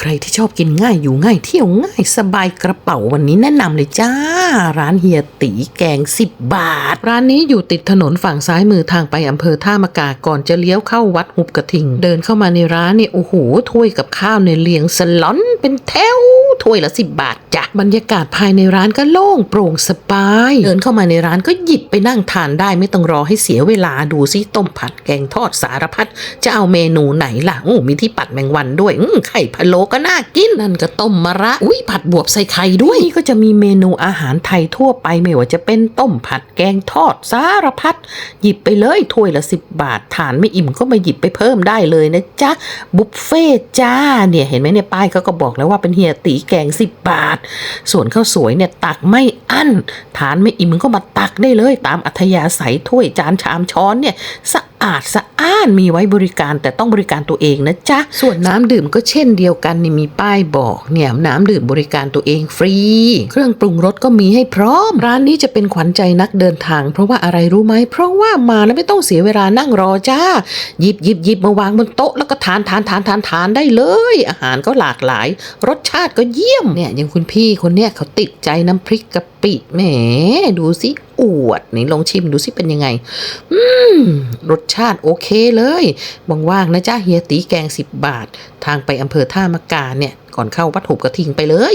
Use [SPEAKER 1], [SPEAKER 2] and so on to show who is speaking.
[SPEAKER 1] ใครที่ชอบกินง่ายอยู่ง่ายเที่ยวง่ายสบายกระเป๋าวันนี้แนะนำเลยจ้า ร้านเฮียตีแกง 10 บาท ร้านนี้อยู่ติดถนนฝั่งซ้ายมือทางไปอำเภอท่ามะกาก่อนจะเลี้ยวเข้าวัดหุบกระทิง เดินเข้ามาในร้านเนี่ยโอ้โหถ้วยกับข้าวในเลียงสล้อนเป็นแถวถ้วยละ 10 บาทจ้ะ บรรยากาศภายในร้านก็โล่งโปร่งสบาย เดินเข้ามาในร้านก็หยิบไปนั่งทานได้ไม่ต้องรอให้เสียเวลาดูซิต้มผัดแกงทอดสารพัดจะเอาเมนูไหนล่ะโอ้มีที่ปัดแมงวันด้วยอืมไข่พะโล้ก็น่ากินนั่นก็ต้มมะระอุ้ยผัดบวบใส่ไข่ด้วยนี่ก็จะมีเมนูอาหารไทยทั่วไปไม่ว่าจะเป็นต้มผัดแกงทอดสารพัดหยิบไปเลยถ้วยละ10บบาททานไม่อิ่มก็มาหยิบไปเพิ่มได้เลยนะจ๊ะบุฟเฟ่จ้าเนี่ยเห็นไหมเนี่ยป้ายเขาก็บอกแล้วว่าเป็นเฮียตีแกง10บาทส่วนข้าวสวยเนี่ยตักไม่อั้น ทานไม่อิ่มก็มาตักได้เลย ตามอัธยาศัยถ้วยจานชามช้อนเนี่ยสะอาดสะ อ้านมีไว้บริการแต่ต้องบริการตัวเองนะจ๊ะ ส่วนน้ำดื่มก็เช่นเดียวกันนี่มีป้ายบอกเนี่ยน้ำดื่มบริการตัวเองฟรี เครื่องปรุงรสก็มีให้พร้อม ร้านนี้จะเป็นขวัญใจนักเดินทาง เพราะว่าอะไรรู้ไหมเพราะว่ามาแล้วไม่ต้องเสียเวลานั่งรอจ้าหยิบหยิบหยิบมาวางบนโต๊ะแล้วก็ทานทานทานทานทานได้เลย อาหารก็หลากหลาย รสชาติก็เยี่ยมเนี่ยอย่างคุณพี่คนเนี้ยเขาติดใจน้ำพริกกะปิแหมดูสิอวดนี่ลองชิมดูสิเป็นยังไง อืม รสชาติโอเคเลยว่างๆนะจ้าเฮียตีแกง 10 บาท ทางไปอำเภอท่ามะกาเนี่ย ก่อนเข้าวัดหุบกระทิงไปเลย